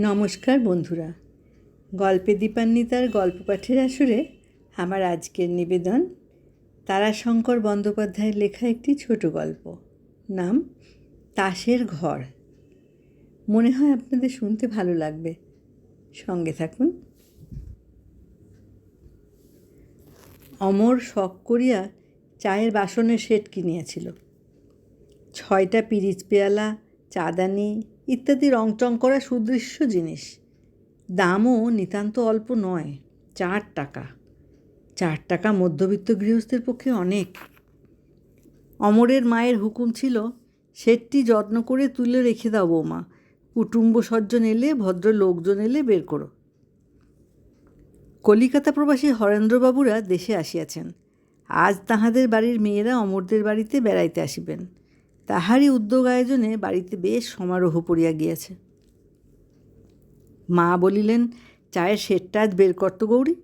নমস্কার বন্ধুরা। গল্পে দীপান্বিতার গল্প পাঠের আসরে আমার আজকের নিবেদন তারাশঙ্কর বন্দ্যোপাধ্যায়ের লেখা একটি ছোট গল্প। নাম, তাসের ঘর। মনে হয় আপনাদের শুনতে ভালো লাগবে। সঙ্গে থাকুন। অমর শখ করিয়া চায়ের বাসনের সেট কিনিয়াছিল। ছয়টা পিরিচ পেয়ালা, চাদানি ইত্যাদি রংটং করা সুদৃশ্য জিনিস। দামও নিতান্ত অল্প নয়, চার টাকা। চার টাকা মধ্যবিত্ত গৃহস্থের পক্ষে অনেক। অমরের মায়ের হুকুম ছিল, সেটটি যত্ন করে তুলে রেখে দাও বৌমা, কুটুম্ব সজ্জন এলে, ভদ্র লোকজন এলে বের করো। কলিকাতা প্রবাসী হরেন্দ্রবাবুরা দেশে আসিয়াছেন। আজ তাহাদের বাড়ির মেয়েরা অমরদের বাড়িতে বেড়াইতে আসিবেন। তাহারই উদ্যোগ আয়োজনে বাড়িতে বেশ সমারোহ পড়িয়া গিয়াছে। মা বলিলেন, চায়ের সেটটা আজ বের করতো গৌরী।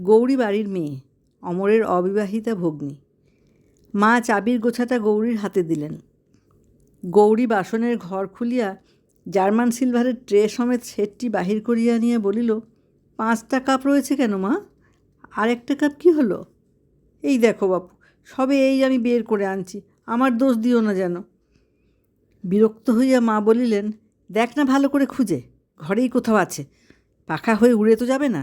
গৌরী বাড়ির মেয়ে, অমরের অবিবাহিতা ভগ্নী। মা চাবির গোছাটা গৌরীর হাতে দিলেন। গৌরী বাসনের ঘর খুলিয়া জার্মান সিলভারের ট্রে সমেত সেটটি বাহির করিয়া নিয়ে বলিল, পাঁচটা কাপ রয়েছে কেন মা? আর একটা কাপ কি হলো? এই দেখো বাপু, সবে এই আমি বের করে আনছি। আমার দোষ দিও না যেন। বিরক্ত হইয়া মা বলিলেন, দেখ না ভালো করে খুঁজে, ঘরেই কোথাও আছে। পাখা হয়ে উড়ে তো যাবে না।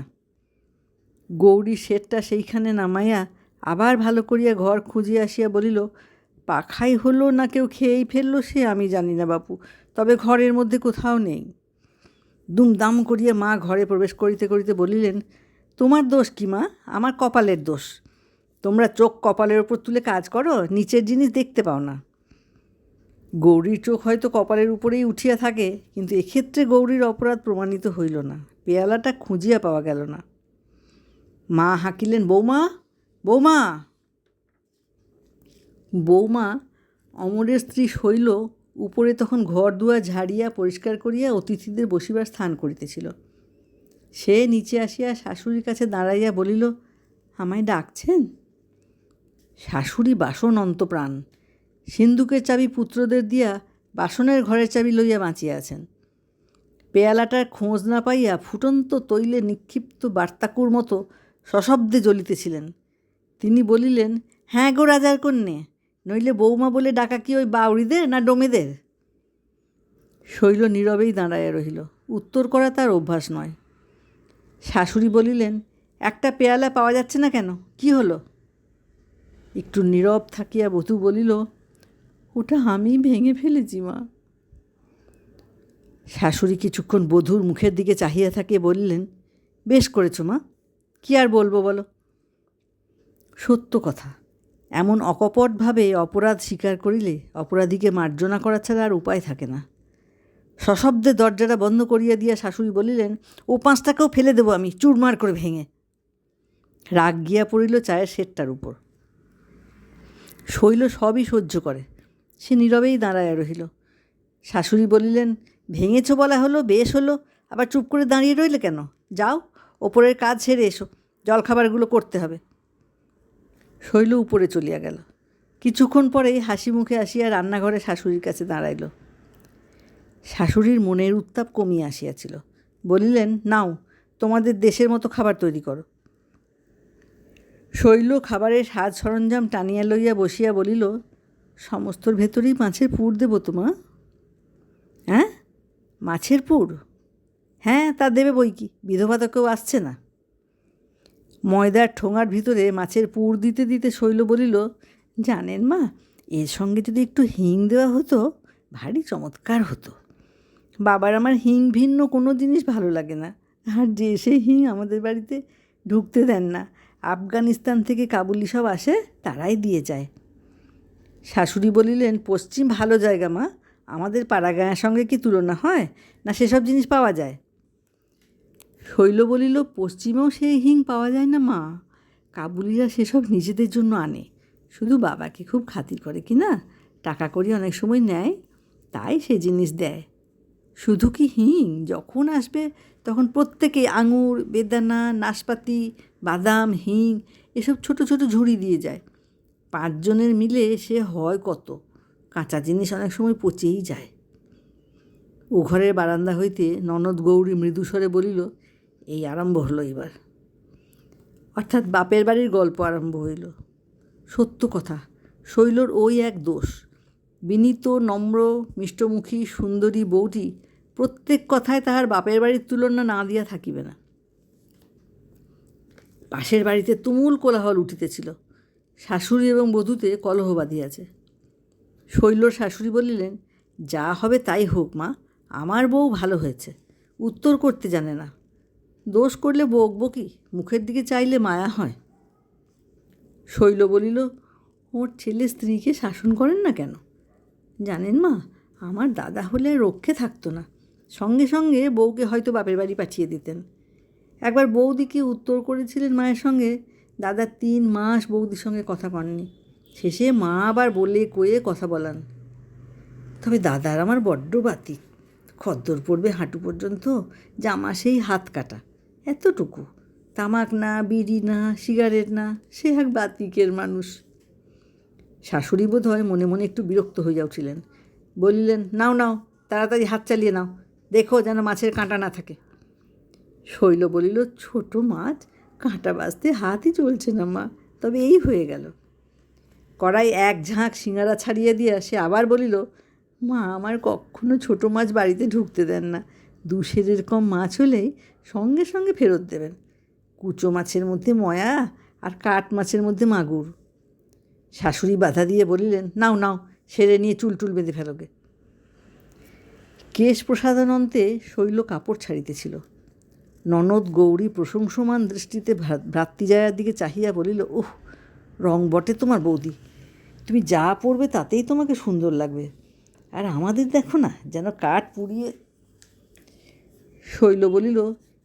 গৌরী শেঠটা সেইখানে নামাইয়া আবার ভালো করিয়া ঘর খুঁজিয়া আসিয়া বলিল, পাখাই হলো না কেউ খেয়েই ফেলল সে, আমি জানি না বাপু, তবে ঘরের মধ্যে কোথাও নেই। দুমদাম করিয়া মা ঘরে প্রবেশ করিতে করিতে বলিলেন, তোমার দোষ কি মা? আমার কপালের দোষ। তোমরা চোখ কপালের ওপর তুলে কাজ করো, নিচের জিনিস দেখতে পাও না। গৌরীর চোখ হয়তো কপালের উপরেই উঠিয়া থাকে, কিন্তু এক্ষেত্রে গৌরীর অপরাধ প্রমাণিত হইল না, পেয়ালাটা খুঁজিয়া পাওয়া গেল না। মা হাঁকিলেন, বৌমা বৌমা! বৌমা অমরের স্ত্রী শৈল উপরে তখন ঘর দুয়ার ঝাড়িয়া পরিষ্কার করিয়া অতিথিদের বসিবার স্থান করিতেছিল। সে নিচে আসিয়া শাশুড়ির কাছে দাঁড়াইয়া বলিল, আমায় ডাকছেন? শাশুড়ি বাসন অন্তপ্রাণ। সিন্ধুকের চাবি পুত্রদের দিয়া বাসনের ঘরের চাবি লইয়া বাঁচিয়া আছেন পেয়ালাটার খোঁজ না পাইয়া ফুটন্ত তৈলে নিক্ষিপ্ত বার্তাকুর মতো সশব্দে জ্বলিতেছিলেন। তিনি বলিলেন হ্যাঁ গো রাজার কন্যে, নইলে বৌমা বলে ডাকা কি ওই বাউরিদের না ডোমেদের? শৈল নীরবেই দাঁড়াইয়া রহিল। উত্তর করা তার অভ্যাস নয়। শাশুড়ি বলিলেন, একটা পেয়ালা পাওয়া যাচ্ছে না কেন? কি হলো? একটু নীরব থাকিয়া বধূ বলিল, ওটা আমি ভেঙে ফেলেছি, মা। শাশুড়ি কিছুক্ষণ বধূর মুখের দিকে চাহিয়া থাকিয়ে বললেন, বেশ করেছ, মা, কি আর বলব বলো? সত্য কথা, এমন অকপটভাবে অপরাধ স্বীকার করিলে অপরাধীকে মার্জনা করা ছাড়া আর উপায় থাকে না। সশব্দে দরজাটা বন্ধ করিয়া দিয়া শাশুড়ি বলিলেন, ও পাঁচটাকেও ফেলে দেবো আমি, চুরমার করে ভেঙে। রাগ গিয়া পড়িল চায়ের সেটটার উপর। শৈল সবই সহ্য করে। সে নীরবেই দাঁড়ায় রহিল। শাশুড়ি বলিলেন, ভেঙেছ বলা হলো, বেশ হলো, আবার চুপ করে দাঁড়িয়ে রইলে কেন? যাও, ওপরের কাজ সেরে এসো, জলখাবারগুলো করতে হবে। শৈল উপরে চলিয়া গেল। কিছুক্ষণ পরেই হাসি মুখে আসিয়া রান্নাঘরে শাশুড়ির কাছে দাঁড়াইল। শাশুড়ির মনের উত্তাপ কমিয়া আসিয়াছিল। বলিলেন, নাও, তোমাদের দেশের মতো খাবার তৈরি করো। শৈল খাবারের সাজ সরঞ্জাম টানিয়া লইয়া বসিয়া বলিল, সমস্তর ভেতরেই মাছের পুর দেবো তো মা হ্যাঁ? মাছের পুর? হ্যাঁ তা দেবে বই কি? বিধবা তো কেউ আসছে না। ময়দার ঠোঙার ভিতরে মাছের পুর দিতে দিতে শৈল বলিল, জানেন মা, এর সঙ্গে যদি একটু হিং দেওয়া হতো, ভারী চমৎকার হতো। বাবার আমার হিং ভিন্ন কোনো জিনিস ভালো লাগে না। আর যে সে হিং আমাদের বাড়িতে ঢুকতে দেন না আফগানিস্তান থেকে কাবুলি সব আসে, তারাই দিয়ে যায়। শাশুড়ি বলিলেন, পশ্চিম ভালো জায়গা মা, আমাদের পাড়াগাঁয়ের সঙ্গে কি তুলনা হয়, না সেসব জিনিস পাওয়া যায়? শৈল বলিল, পশ্চিমেও সেই হিং পাওয়া যায় না মা, কাবুলিরা সেসব নিজেদের জন্য আনে, শুধু বাবাকে খুব খাতির করে কি না, টাকা করি অনেক সময় নেয়, তাই সে জিনিস দেয়। শুধু কি হিং, যখন আসবে তখন প্রত্যেকে আঙুর, বেদানা, নাশপাতি বাদাম, হিং এসব ছোট ছোট ঝুড়ি দিয়ে যায়। পাঁচজনের মিলে সে হয় কত? কাঁচা জিনিস অনেক সময় পচেই যায়। ও ঘরের বারান্দা হইতে ননদ গৌরী মৃদুস্বরে বলিল, এই আরম্ভ হলো এবার। অর্থাৎ বাপের বাড়ির গল্প আরম্ভ হইল। সত্য কথা, শৈলর ওই এক দোষ। বিনীত, নম্র, মিষ্টমুখী, সুন্দরী বউটি প্রত্যেক কথায় তাহার বাপের বাড়ির তুলনা না দিয়া থাকিবে না। পাশের বাড়িতে তুমুল কোলাহল উঠিতেছিল। শাশুড়ি এবং বধূতে কলহ বাঁধিয়াছে। শৈলর শাশুড়ি বলিলেন, যা হবে তাই হোক মা, আমার বউ ভালো হয়েছে, উত্তর করতে জানে না। দোষ করলে বকবো কি, মুখের দিকে চাইলে মায়া হয়। শৈল বলিল, ওর ছেলে স্ত্রীকে শাসন করেন না কেন? জানেন মা, আমার দাদা হলে রক্ষে থাকতো না। সঙ্গে সঙ্গে বউকে হয়তো বাপের বাড়ি পাঠিয়ে দিতেন। একবার বৌদিকে উত্তর করেছিলেন মায়ের সঙ্গে, দাদা, তিন মাস বৌদির সঙ্গে কথা পাননি শেষে মা আবার বলে কয়ে কথা বলান। তবে দাদার আমার বড্ড বাতি। খদ্দর পড়বে হাঁটু পর্যন্ত, জামা সেই হাত কাটা। এতটুকু। তামাক না, বিড়ি না, সিগারেট না, সে এক বাতিকের মানুষ। শাশুড়ি বোধ হয় মনে মনে একটু বিরক্ত হইয়া উঠিলেন। বলিলেন, নাও নাও, তাড়াতাড়ি হাত চালিয়ে নাও। দেখো যেন মাছের কাঁটা না থাকে। শৈল বলিল, ছোট মাছ, কাঁটা বাজতে হাতই চলছে না মা। তবে এই হয়ে গেল। কড়াই এক ঝাঁক সিঙ্গারা ছাড়িয়ে দিয়া সে আবার বলিল, মা, আমার কখনো ছোট মাছ বাড়িতে ঢুকতে দেন না। দু সেরের কম মাছ হলেই সঙ্গে সঙ্গে ফেরত দেবেন। কুচো মাছের মধ্যে ময়া আর কাঠ মাছের মধ্যে মাগুর। শাশুড়ি বাধা দিয়ে বলিলেন, নাও নাও, সেরে নিয়ে চুল টুল বেঁধে ফেলোগে। কেশ প্রসাদানন্তে শৈল কাপড় ছাড়িতেছিল। ননদ গৌরী প্রশংসমান দৃষ্টিতে ভ্রা- ভ্রাতৃজায়ার দিকে চাহিয়া বলিল, ওহ, রং বটে তোমার বৌদি। তুমি যা পরবে তাতেই তোমাকে সুন্দর লাগবে। আর আমাদের দেখো না, যেন কাঠ পুড়িয়ে শৈল বলিল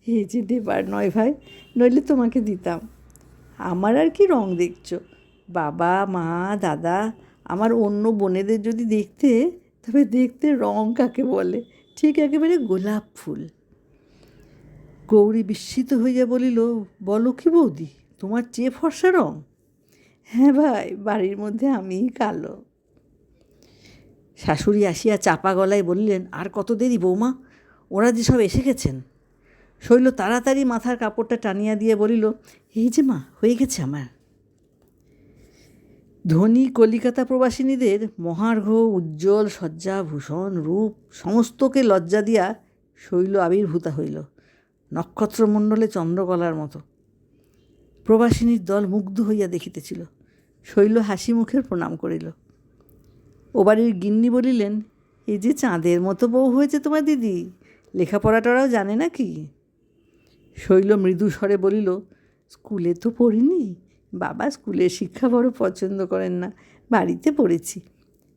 হে যে দেবার নয় ভাই, নইলে তোমাকে দিতাম। আমার আর কি রং দেখছ? বাবা, মা, দাদা, আমার অন্য বোনেদের যদি দেখতে, তবে দেখতে রং কাকে বলে? ঠিক একেবারে গোলাপ ফুল। গৌরী বিস্মিত হইয়া বলিল, বলো কি বৌদি, তোমার চেয়ে ফর্সা রং? হ্যাঁ ভাই, বাড়ির মধ্যে আমি কালো। শাশুড়ি আসিয়া চাপা গলায় বললেন, আর কত দেরি বৌমা, ওরা যে সব এসে গেছেন? শৈল তাড়াতাড়ি মাথার কাপড়টা টানিয়া দিয়ে বলিল, এই যে মা, হয়ে গেছে আমার। ধনী কলিকাতা প্রবাসিনীদের মহার্ঘ, উজ্জ্বল সজ্জা ভূষণ রূপ, সমস্তকে লজ্জা দিয়া শৈল আবির্ভূতা হইল। নক্ষত্রমণ্ডলে চন্দ্রকলার মতো। প্রবাসিনীর দল মুগ্ধ হইয়া দেখিতেছিল। শৈল হাসি মুখের প্রণাম করিল। ও বাড়ির গিন্নি বলিলেন, এই যে চাঁদের মতো বউ হয়েছে তোমার দিদি লেখাপড়াটারাও জানে না কি শৈল মৃদু স্বরে বলিল, স্কুলে তো পড়িনি, বাবা স্কুলের শিক্ষা বড় পছন্দ করেন না, বাড়িতে পড়েছি,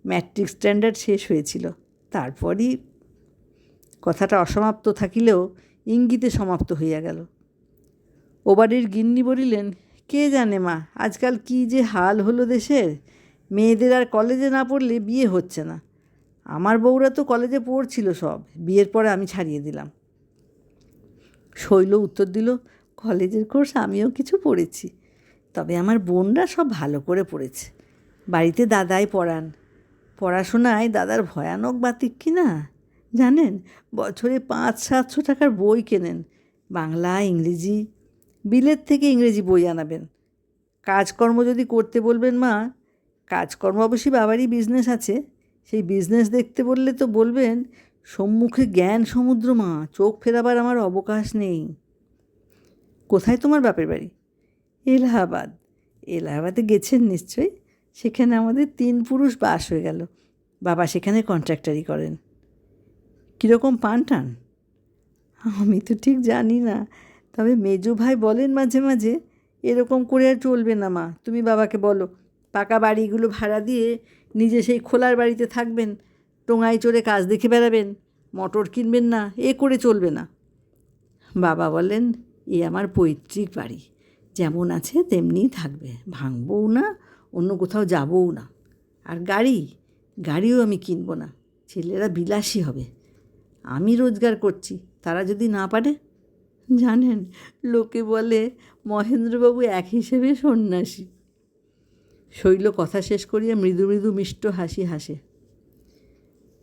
ম্যাট্রিক স্ট্যান্ডার্ড শেষ হয়েছিল, তারপরই কথাটা অসমাপ্ত থাকিলেও ইঙ্গিতে সমাপ্ত হইয়া গেল। ও বাড়ির গিন্নি বলিলেন, কে জানে মা, আজকাল কি যে হাল হলো দেশের? মেয়েদের আর কলেজে না পড়লে বিয়ে হচ্ছে না। আমার বউরা তো কলেজে পড়ছিল সব, বিয়ের পরে আমি ছাড়িয়ে দিলাম। শৈল উত্তর দিল, কলেজের কোর্স আমিও কিছু পড়েছি, তবে আমার বোনরা সব ভালো করে পড়েছে। বাড়িতে দাদাই পড়ান, পড়াশোনায় দাদার ভয়ানক বাতিক কি না? জানেন? বছরে পাঁচ, সাতশো টাকার বই কেনেন। বাংলা, ইংরেজি। বিলেত থেকে ইংরেজি বই আনাবেন। কাজকর্ম যদি করতে বলবেন মা, কাজকর্ম অবশ্যই বাবারই বিজনেস আছে। সেই বিজনেস দেখতে বললে তো বলবেন, সম্মুখে জ্ঞান সমুদ্র মা, চোখ ফেরাবার আমার অবকাশ নেই। কোথায় তোমার বাপের বাড়ি? এলাহাবাদ। এলাহাবাদে গেছেন নিশ্চয়ই? সেখানে আমাদের তিন পুরুষ বাস হয়ে গেল। বাবা সেখানে কন্ট্রাক্টারি করেন। কীরকম পান টান আমি তো ঠিক জানি না। তবে মেজো ভাই বলেন মাঝে মাঝে, এরকম করে আর চলবে না মা। তুমি বাবাকে বলো, পাকা বাড়িগুলো ভাড়া দিয়ে নিজে সেই খোলার বাড়িতে থাকবেন, টোঙায় চড়ে কাজ দেখে বেড়াবেন, মোটর কিনবেন না, এ করে চলবে না। বাবা বলেন, এ আমার পৈতৃক বাড়ি। যেমন আছে তেমনিই থাকবে। ভাঙবও না, অন্য কোথাও যাবও না। আর গাড়ি, গাড়িও আমি কিনবো না। ছেলেরা বিলাসী হবে। আমি রোজগার করছি, তারা যদি না পারে? জানেন, লোকে বলে মহেন্দ্রবাবু এক হিসেবে সন্ন্যাসী। শৈল কথা শেষ করিয়া মৃদু মৃদু মিষ্ট হাসি হাসে।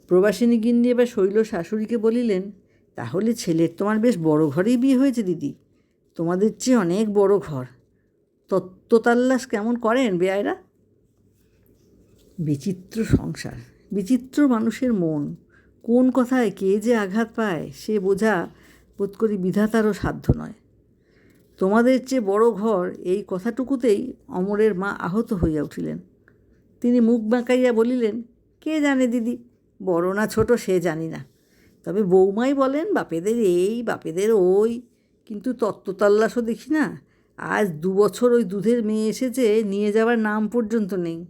প্রবাসিনী গিন্নি এবার শৈল শাশুড়িকে বলিলেন, তাহলে ছেলের তোমার বেশ বড় ঘরেই বিয়ে হয়েছে দিদি। তোমাদের চেয়ে অনেক বড় ঘর। তত্ত্বতাল্লাস কেমন করেন বেয়ায়রা? বিচিত্র সংসার, বিচিত্র মানুষের মন কোন কথায় কে যে আঘাত পায়, সে বোঝা বোধ করি বিধাতারও সাধ্য নয়। তোমাদের চেয়ে বড় ঘর এই কথাটুকুতেই অমরের মা আহত হইয়া উঠিলেন। তিনি মুখ বাঁকাইয়া বলিলেন, কে জানে দিদি, বড় না ছোট সে জানি না। তবে বৌমাই বলেন, বাপেদের এই, বাপেদের ওই। কিন্তু তত্ত্বতাল্লাসও দেখি না, আজ দু বছর ওই দুধের মেয়ে এসেছে, নিয়ে যাওয়ার নাম পর্যন্ত নেই।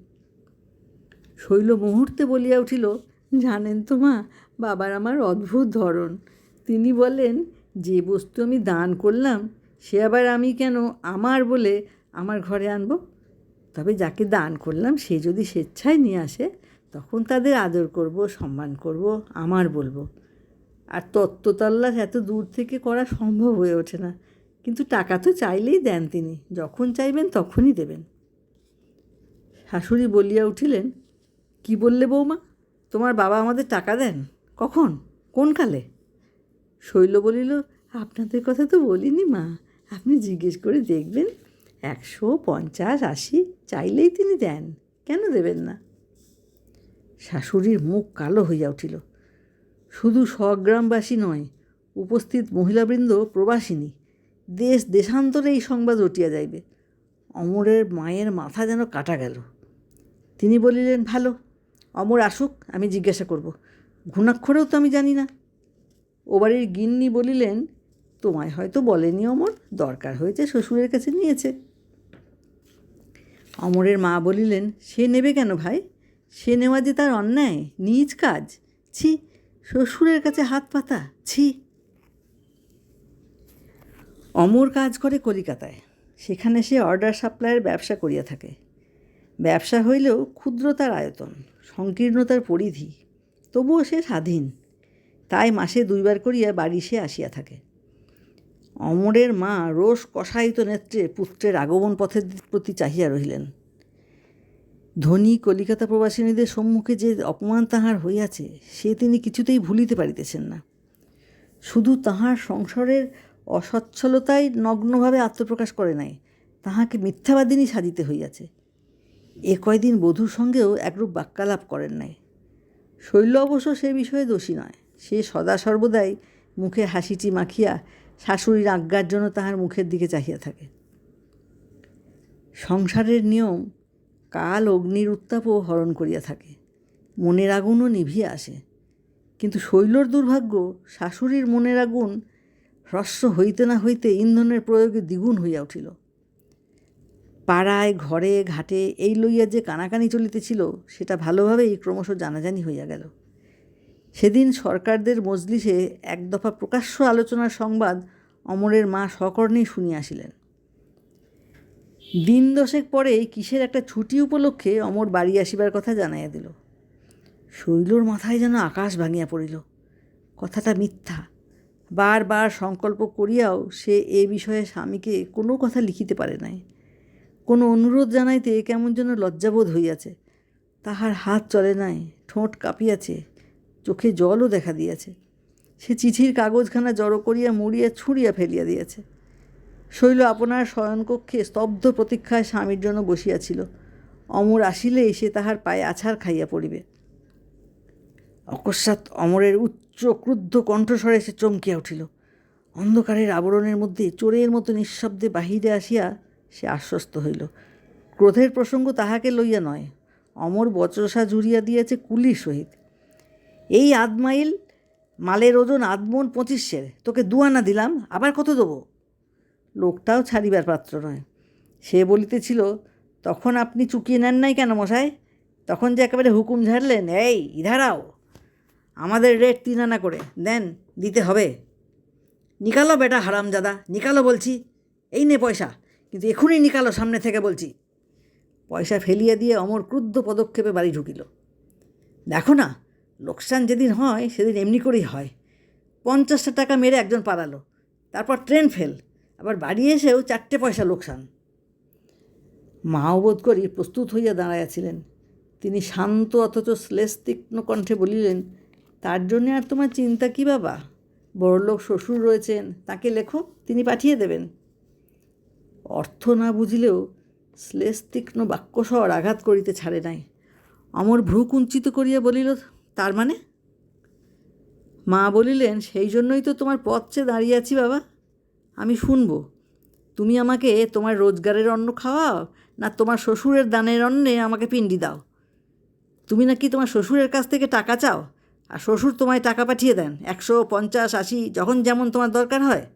শৈল মুহূর্তে বলিয়া উঠিল জানেন তো মা, বাবার আমার অদ্ভুত ধরন। তিনি বলেন যে বস্তু আমি দান করলাম, সে আবার আমি কেন আমার বলে আমার ঘরে আনব? তবে যাকে দান করলাম, সে যদি স্বেচ্ছায় নিয়ে আসে, তখন তাদের আদর করব, সম্মান করব, আমার বলব। আর তত্ত্বতাল্লাস এত দূর থেকে করা সম্ভব হয়ে ওঠে না। কিন্তু টাকা তো চাইলেই দেন তিনি, যখন চাইবেন তখনই দেবেন। শাশুড়ি বলিয়া উঠিলেন, কি বললে বৌমা? তোমার বাবা আমাদের টাকা দেন? কখন? কোন কালে? শৈল বলিল, আপনাদের কথা তো বলিনি মা। আপনি জিজ্ঞেস করে দেখবেন, একশো পঞ্চাশ আশি চাইলেই তিনি দেন। কেন দেবেন না? শাশুড়ির মুখ কালো হইয়া উঠিল। শুধু স্বগ্রামবাসী নয়, উপস্থিত মহিলাবৃন্দ প্রবাসিনী, দেশ দেশান্তরে এই সংবাদ রটিয়া যাইবে। অমরের মায়ের মাথা যেন কাটা গেল। তিনি বলিলেন, ভালো। অমর আসুক, আমি জিজ্ঞাসা করব। ঘুণাক্ষরেও তো আমি জানি না। ও বাড়ির গিন্নি বলিলেন, তোমায় হয়তো বলেনি অমর, দরকার হয়েছে শ্বশুরের কাছে নিয়েছে। অমরের মা বলিলেন, সে নেবে কেন ভাই? সে নেওয়া যে তার অন্যায়, নিজ কাজ। ছি, শ্বশুরের কাছে হাত পাতা, ছি। অমর কাজ করে কলিকাতায়। সেখানে সে অর্ডার সাপ্লাইয়ের ব্যবসা করিয়া থাকে। ব্যবসা হইলেও ক্ষুদ্রতার আয়তন। সংকীর্ণতার পরিধি, তবুও সে স্বাধীন। তাই মাসে দুইবার করিয়া বাড়ি সে আসিয়া থাকে। অমরের মা রোষ কষায়িত নেত্রে পুত্রের আগমন পথের প্রতি চাহিয়া রহিলেন। ধনী কলিকাতা প্রবাসিনীদের সম্মুখে যে অপমান তাহার হইয়াছে, সে তিনি কিছুতেই ভুলিতে পারিতেছেন না। শুধু তাহার সংসারের অসচ্ছলতাই নগ্নভাবে আত্মপ্রকাশ করে নাই, তাহাকে মিথ্যাবাদিনী সাজিতে হইয়াছে। এ কয়দিন বধূর সঙ্গেও একরূপ বাক্যালাপ করেন নাই। শৈল অবশ্য সে বিষয়ে দোষী নয়। সে সদা সর্বদাই মুখে হাসিটি মাখিয়া শাশুড়ির আজ্ঞার জন্য তাহার মুখের দিকে চাহিয়া থাকে। সংসারের নিয়ম কাল অগ্নির উত্তাপও হরণ করিয়া থাকে। মনের আগুনও নিভিয়ে আসে। কিন্তু শৈলর দুর্ভাগ্য, শাশুড়ির মনের আগুন হ্রস্ব হইতে না হইতে ইন্ধনের প্রয়োগে দ্বিগুণ হইয়া উঠিল। পাড়ায়, ঘরে, ঘাটে এই লইয়া যে কানাকানি চলিতেছিল, সেটা ভালোভাবেই ক্রমশ জানাজানি হইয়া গেল। সেদিন সরকারদের মজলিসে এক দফা প্রকাশ্য আলোচনার সংবাদ অমরের মা সকর্ণেই শুনিয়া আসিলেন। দিন দশেক পরে কিসের একটা ছুটি উপলক্ষে অমর বাড়ি আসিবার কথা জানাইয়া দিল। শৈলর মাথায় যেন আকাশ ভাঙিয়া পড়িল। কথাটা মিথ্যা। বারবার সংকল্প করিয়াও সে এ বিষয়ে স্বামীকে কোনো কথা লিখিতে পারে নাই। কোনো অনুরোধ জানাইতে কেমন যেন লজ্জাবোধ হইয়াছে। তাহার হাত চলে নাই, ঠোঁট কাঁপিয়াছে, চোখে জলও দেখা দিয়াছে। সে চিঠির কাগজখানা জড়ো করিয়া মুড়িয়া ছুঁড়িয়া ফেলিয়া দিয়াছে। শৈল আপনার শয়নকক্ষে স্তব্ধ প্রতীক্ষায় স্বামীর জন্য বসিয়াছিল। অমর আসিলেই সে তাহার পায়ে আছাড় খাইয়া পড়িবে। অকস্মাৎ অমরের উচ্চ ক্রুদ্ধ কণ্ঠস্বরে সে চমকিয়া উঠিল। অন্ধকারের আবরণের মধ্যে চোরের মতো নিঃশব্দে বাহিরে আসিয়া সে আশ্বস্ত হইল। ক্রোধের প্রসঙ্গ তাহাকে লইয়া নয়, অমর বচসা জুড়িয়া দিয়েছে কুলির সহিত। এই আধমাইল মালের ওজন আধমন পঁচিশের, তোকে দুয়ানা দিলাম, আবার কত দেবো? লোকটাও ছাড়িবার পাত্র নয়। সে বলিতেছিল, তখন আপনি চুকিয়ে নেন নাই কেন মশাই? তখন যে একেবারে হুকুম ঝাড়লেন, এই, ইধারাও। আমাদের রেট তিন আনা করে, দেন, দিতে হবে। নিকালো বেটা হারামজাদা, নিকালো বলছি, এই নে পয়সা। কিন্তু এখনই নিকালো সামনে থেকে বলছি। পয়সা ফেলিয়ে দিয়ে অমর ক্রুদ্ধ পদক্ষেপে বাড়ি ঢুকিল। দেখো না, লোকসান যেদিন হয়, সেদিন এমনি করেই হয়। পঞ্চাশটা টাকা মেরে একজন পালালো। তারপর ট্রেন ফেল। আবার বাড়ি এসেও চারটে পয়সা লোকসান। মাও বোধ করি প্রস্তুত হইয়া দাঁড়াইয়াছিলেন তিনি শান্ত অথচ শ্লেষ তীক্ষ্ণ কণ্ঠে বলিলেন, তার জন্যে আর তোমার চিন্তা কি বাবা? বড়লোক শ্বশুর রয়েছেন, তাকে লেখো, তিনি পাঠিয়ে দেবেন। অর্থ না বুঝিলেও শ্লেষ তীক্ষ্ণ বাক্যস্বর আঘাত করিতে ছাড়ে নাই। অমর ভ্রু কুঞ্চিত করিয়া বলিল, তার মানে? মা বলিলেন, সেই জন্যই তো তোমার পথ চেয়ে দাঁড়িয়ে আছি বাবা। আমি শুনব, তুমি আমাকে তোমার রোজগারের অন্ন খাওয়াও না তোমার শ্বশুরের দানের অন্নে আমাকে পিণ্ডি দাও। তুমি নাকি তোমার শ্বশুরের কাছ থেকে টাকা চাও? আর শ্বশুর তোমায় টাকা পাঠিয়ে দেন, একশো পঞ্চাশ, আশি, যখন যেমন তোমার দরকার হয়।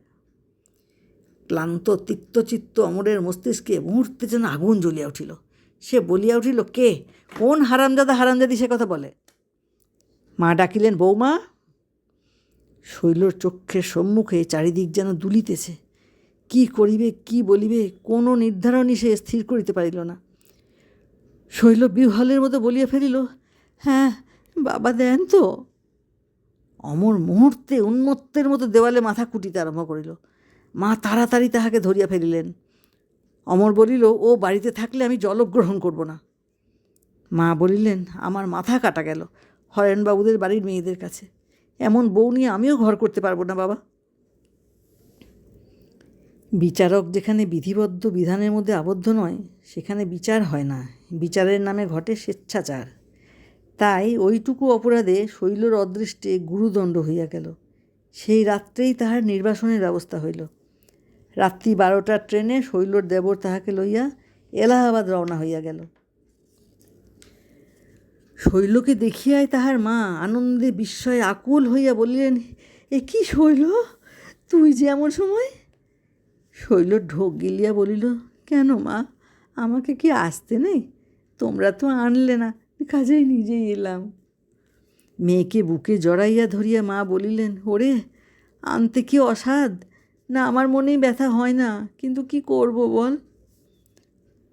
ক্লান্ত, তিক্তচিত্ত অমরের মস্তিষ্কে মুহূর্তে যেন আগুন জ্বলিয়া উঠিল। সে বলিয়া উঠিল, কে? কোন হারামজাদা হারামজাদি সে কথা বলে? মা ডাকিলেন, বৌমা। শৈলর চক্ষের সম্মুখে চারিদিক যেন দুলিতেছে। কি করিবে, কি বলিবে, কোনো নির্ধারণই সে স্থির করিতে পারিল না। শৈল বিহ্বলের মতো বলিয়া ফেলিল হ্যাঁ বাবা দেন তো। অমর মুহূর্তে উন্মত্তের মতো দেওয়ালে মাথা কুটিতে আরম্ভ করিল। মা তাড়াতাড়ি তাহাকে ধরিয়া ফেলিলেন। অমর বলিল, ও, বাড়িতে থাকলে আমি জলগ্রহণ করব না। মা বলিলেন, আমার মাথা কাটা গেল, হরেনবাবুদের বাড়ির মেয়েদের কাছে। এমন বউ নিয়ে আমিও ঘর করতে পারব না, বাবা। বিচারক যেখানে বিধিবদ্ধ বিধানের মধ্যে আবদ্ধ নয়, সেখানে বিচার হয় না। বিচারের নামে ঘটে স্বেচ্ছাচার। তাই ওইটুকু অপরাধে শৈলর অদৃষ্টে গুরুদণ্ড হইয়া গেল। সেই রাত্রেই তাহার নির্বাসনের ব্যবস্থা হইল। রাত্রি বারোটার ট্রেনে শৈলর দেবর তাহাকে লইয়া এলাহাবাদ রওনা হইয়া গেল। শৈলকে দেখিয়াই তাহার মা আনন্দে বিস্ময়ে আকুল হইয়া বলিলেন, এ কি শৈল? তুই যে এমন সময়? শৈল ঢোক গিলিয়া বলিল, কেন মা, আমাকে কি আসতে নেই? তোমরা তো আনলে না, কাজেই নিজেই এলাম। মেয়েকে বুকে জড়াইয়া ধরিয়া মা বলিলেন, ওরে, আনতে কি অসাধ? না, আমার মনেই ব্যথা হয় না, কিন্তু কি করব বল?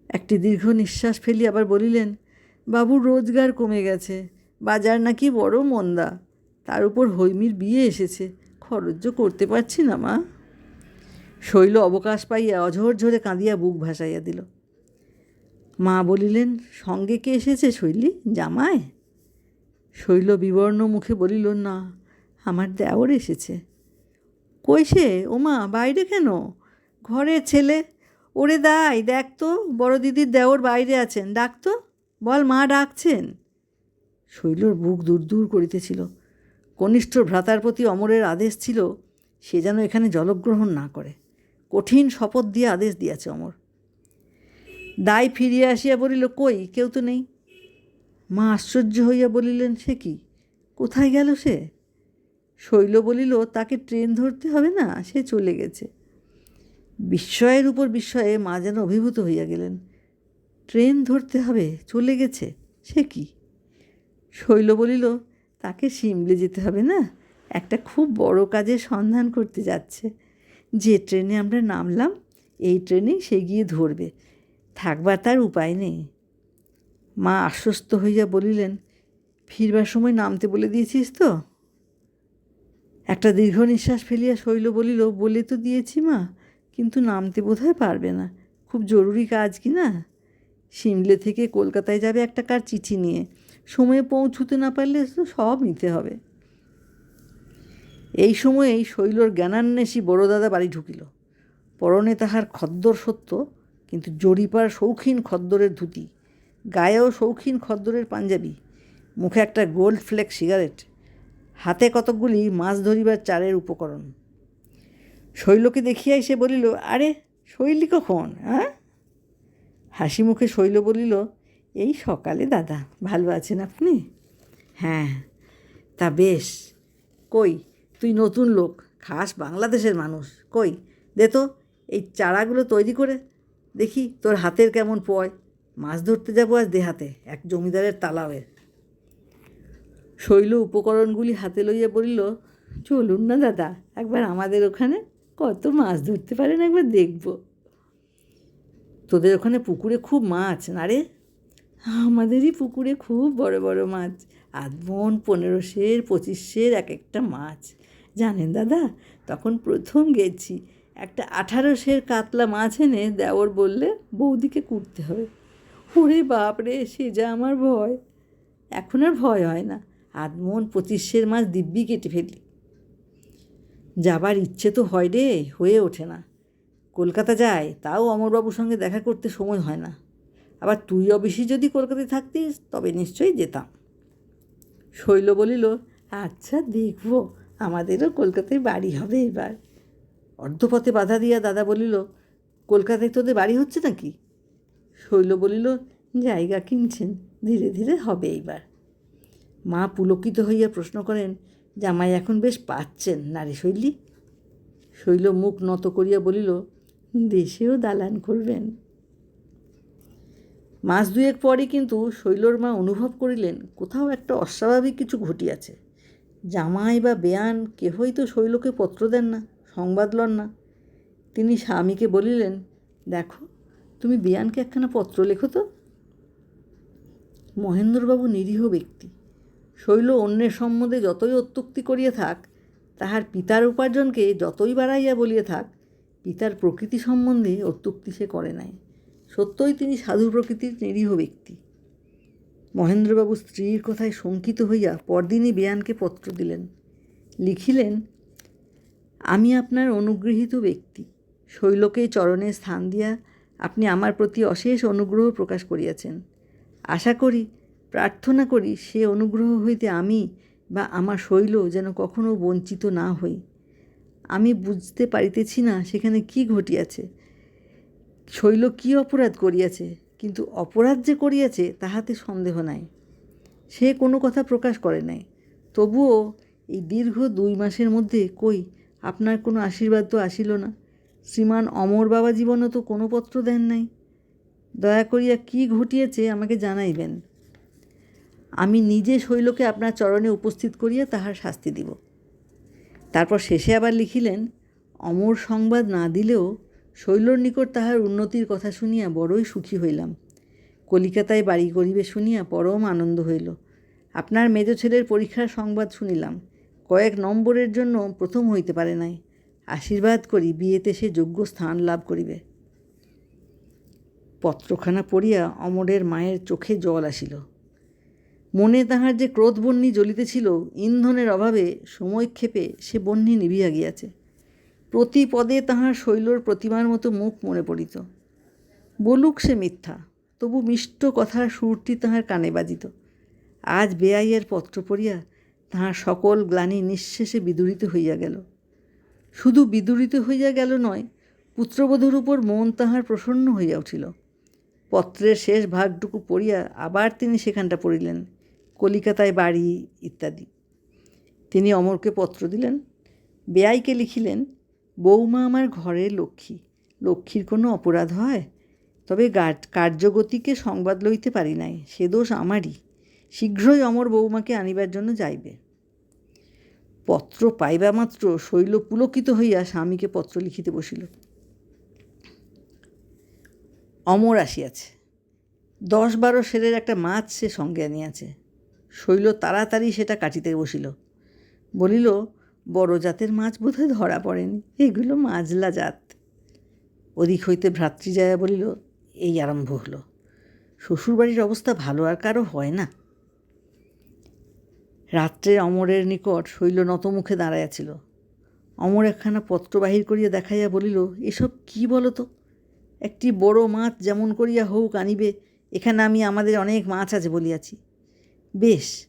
একটি দীর্ঘ নিঃশ্বাস ফেলি আবার বলিলেন বাবুর রোজগার কমে গেছে, বাজার নাকি বড় মন্দা, তার উপর হৈমির বিয়ে এসেছে, খরচ করতে পারছি না মা। শৈল অবকাশ পাইয়া অঝোর ঝরে কাঁদিয়া বুক ভাসাইয়া দিল। মা বলিলেন, সঙ্গে কে এসেছে শৈলী জামায় শৈল বিবর্ণ মুখে বলিল, না, আমার দেওর এসেছে। কই সে ওমা, বাইরে কেন? ঘরের ছেলে। ওরে দাই দেখ তো, বড় দিদির দেওর বাইরে আছেন, ডাক তো, বল মা ডাকছেন। শৈলর বুক দূর দূর করিতেছিল। কনিষ্ঠ ভ্রাতার প্রতি অমরের আদেশ ছিল, সে যেন এখানে জলগ্রহণ না করে। কঠিন শপথ দিয়ে আদেশ দিয়াছে অমর। দায় ফিরিয়া আসিয়া বলিল, কই, কেউ তো নেই? মা আশ্চর্য হইয়া বলিলেন, সে কি? কোথায় গেল সে? শৈল বলিল, তাকে ট্রেন ধরতে হবে না, সে চলে গেছে। বিস্ময়ের উপর বিস্ময়ে মা যেন অভিভূত হইয়া গেলেন। ট্রেন ধরতে হবে, চলে গেছে, সে কি? শৈল বলিল, তাকে সিমলে যেতে হবে না, একটা খুব বড় কাজের সন্ধান করতে যাচ্ছে। যে ট্রেনে আমরা নামলাম, এই ট্রেনেই সে গিয়ে ধরবে, থাকবার তার উপায় নেই। মা আশ্বস্ত হইয়া বলিলেন, ফিরবার সময় নামতে বলে দিয়েছিস তো? একটা দীর্ঘ নিঃশ্বাস ফেলিয়া শৈল বলিল, বলে তো দিয়েছি মা, কিন্তু নামতে বোধহয় পারবে না। খুব জরুরি কাজ কি না? সিমলে থেকে কলকাতায় যাবে একটা কার চিঠি নিয়ে। সময়ে পৌঁছতে না পারলে তো সব নিতে হবে। এই সময়েই শৈলর জ্ঞানান্বেষী বড় দাদা বাড়ি ঢুকিল। পরনে তাহার খদ্দর সত্য, কিন্তু জরিপার শৌখিন খদ্দরের ধুতি। গায়েও শৌখিন খদ্দরের পাঞ্জাবি। মুখে একটা গোল্ড ফ্লেক সিগারেট। হাতে কতকগুলি মাছ ধরিবার চারের উপকরণ। শৈলকে দেখিয়াই সে বলিল, আরে, শৈলী কখন হ্যাঁ? হাসি মুখে শৈল বলিল, এই সকালে, দাদা, ভালো আছেন আপনি? হ্যাঁ তা বেশ। কই, তুই নতুন লোক, খাস বাংলাদেশের মানুষ, কই, দে তো, এই চারাগুলো তৈরি করে, দেখি তোর হাতের কেমন পয়। মাছ ধরতে যাব আজ দেহাতে, এক জমিদারের তালাওয়ের। শৈল উপকরণগুলি হাতে লইয়া বলিল, চলুন না দাদা, একবার আমাদের ওখানে কত মাছ ধরতে পারেন একবার দেখব। তোদের ওখানে পুকুরে খুব মাছ না রে? আমাদেরই পুকুরে খুব বড় বড় মাছ, আধ মন পনেরো সের পঁচিশ সের এক একটা মাছ। জানেন দাদা, তখন প্রথম গেছি। একটা আঠারো সের কাতলা মাছ এনে দেওর বললে বৌদিকে কুটতে হবে। ওরে বাপ রে সে যা আমার ভয়। এখন আর ভয় হয় না। আধমন পঁচিশের মাস দিব্যি কেটে ফেলি যাবার ইচ্ছে তো হয় রে, হয়ে ওঠে না। কলকাতা যায়, তাও অমরবাবুর সঙ্গে দেখা করতে সময় হয় না। আবার তুই অবেশি যদি কলকাতায় থাকতিস, তবে নিশ্চয়ই যেতাম। শৈল বলিল আচ্ছা দেখব, আমাদেরও কলকাতায় বাড়ি হবে এবার। অর্ধপথে বাধা দিয়া দাদা বলিল, কলকাতায় তোদের বাড়ি হচ্ছে নাকি? শৈল বলিল, জায়গা কিনছেন, ধীরে ধীরে হবে এইবার। মা পুলকিত হইয়া প্রশ্ন করেন, জামাই এখন বেশ পাচ্ছেন, নারী শৈলী? শৈল মুখ নত করিয়া বলিল, দেশেও দালান করবেন। মাস দুয়েক পরে কিন্তু শৈলর মা অনুভব করিলেন, কোথাও একটা অস্বাভাবিক কিছু ঘটিয়াছে। জামাই বা বেয়ান কেহই তো শৈলকে পত্র দেন না, সংবাদ লন না। তিনি স্বামীকে বলিলেন, দেখো, তুমি বেয়ানকে একখানা পত্র লেখো তো। মহেন্দ্রবাবু নিরীহ ব্যক্তি। শৈল অন্যের সম্বন্ধে যতই অত্যুক্তি করিয়া থাক, তাহার পিতার উপার্জনকে যতই বাড়াইয়া বলিয়া থাক, পিতার প্রকৃতি সম্বন্ধে অত্যুক্তি সে করে নাই। সত্যই তিনি সাধু প্রকৃতির নিরীহ ব্যক্তি। মহেন্দ্রবাবু স্ত্রীর কথায় শঙ্কিত হইয়া পরদিনই বেয়ানকে পত্র দিলেন। লিখিলেন, আমি আপনার অনুগৃহীত ব্যক্তি। শৈলকে চরণে স্থান দিয়া আপনি আমার প্রতি অশেষ অনুগ্রহ প্রকাশ করিয়াছেন। আশা করি প্রার্থনা করি সে অনুগ্রহ হইতে আমি বা আমার শৈল যেন কখনো বঞ্চিত না হই। আমি বুঝতে পারিতেছি না সেখানে কি ঘটিয়াছে। শৈল কি অপরাধ করিয়াছে, কিন্তু অপরাধ যে করিয়াছে তাহাতে সন্দেহ নাই। সে কোনো কথা প্রকাশ করে নাই। তবুও এই দীর্ঘ দুই মাসের মধ্যে কই আপনার কোনো আশীর্বাদ তো আসিল না। শ্রীমান অমর বাবা জীবনও তো কোনো পত্র দেন নাই। দয়া করিয়া কি ঘটিয়েছে আমাকে জানাইবেন। আমি নিজে শৈলকে আপনার চরণে উপস্থিত করিয়া তাহার শাস্তি দিব। তারপর শেষে আবার লিখিলেন, অমর সংবাদ না দিলেও শৈলর নিকট তাহার উন্নতির কথা শুনিয়া বড়ই সুখী হইলাম। কলিকাতায় বাড়ি করিবে শুনিয়া পরম আনন্দ হইল। আপনার মেজ ছেলের পরীক্ষার সংবাদ শুনিলাম। কয়েক নম্বরের জন্য প্রথম হইতে পারে নাই। আশীর্বাদ করি বিয়েতে সে যোগ্য স্থান লাভ করিবে। পত্রখানা পড়িয়া অমরের মায়ের চোখে জল আসিল। মনে তাহার যে ক্রোধবন্যী জ্বলিতেছিল ইন্ধনের অভাবে সময়ক্ষেপে সে বন্যী নিভিয়া গিয়াছে। প্রতি পদে তাহার শৈলর প্রতিমার মতো মুখ মনে পড়িত। বলুক সে মিথ্যা, তবু মিষ্ট কথার সুরটি তাহার কানে বাজিত। আজ বেআইয়ের পত্র পড়িয়া তাহার সকল গ্লানি নিঃশেষে বিদূরিত হইয়া গেল। শুধু বিদূরিত হইয়া গেল নয়, পুত্রবধূর উপর মন তাহার প্রসন্ন হইয়া উঠিল। পত্রের শেষ ভাগটুকু পড়িয়া আবার তিনি সেখানটা পড়িলেন। কলিকাতায় বাড়ি ইত্যাদি। তিনি অমরকে পত্র দিলেন, বেআইকে লিখিলেন বৌমা আমার ঘরের লক্ষ্মী, লক্ষ্মীর কোনো অপরাধ হয়? তবে কার্যগতিকে সংবাদ লইতে পারি নাই, সে দোষ আমারই। শীঘ্রই অমর বৌমাকে আনিবার জন্য যাইবে। পত্র পাইবা মাত্র, শৈল পুলকিত হইয়া স্বামীকে পত্র লিখিতে বসিল। অমর আসিয়াছে। দশ বারো সেরের একটা মাছ সে সঙ্গে আনিয়াছে। শৈল তাড়াতাড়ি সেটা কাটিতে বসিল। বলিল, বড় জাতের মাছ বোধহয় ধরা পড়েনি। এগুলো মাজলা জাত। ওদিক হইতে ভ্রাতৃজায়া বলিল, এই আরম্ভ হলো। শ্বশুরবাড়ির অবস্থা ভালো আর কারও হয় না? রাত্রে অমরের নিকট শৈল নতমুখে দাঁড়াইয়াছিল অমর একখানা পত্র বাহির করিয়া দেখাইয়া বলিল, এসব কি বলো তো? একটি বড় মাছ যেমন করিয়া হোক আনিবে, এখানে আমি আমাদের অনেক মাছ আছে বলিয়াছি। বেশ,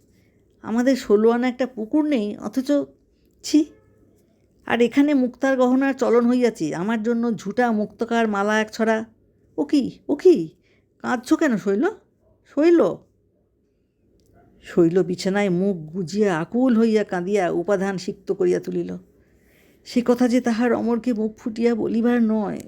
আমাদের ষোলো আনা একটা পুকুর নেই, অথচ ছি। আর এখানে মুক্তার গহনার চলন হইয়াছে, আমার জন্য ঝুটা, মুক্তকার, মালা এক ছড়া। ও কি ও কি? কাঁদছ কেন শৈল? শৈল? শৈল বিছানায় মুখ গুজিয়া আকুল হইয়া কাঁদিয়া উপাধান সিক্ত করিয়া তুলিল। সে কথা যে তাহার অমরকে মুখ ফুটিয়া বলিবার নয়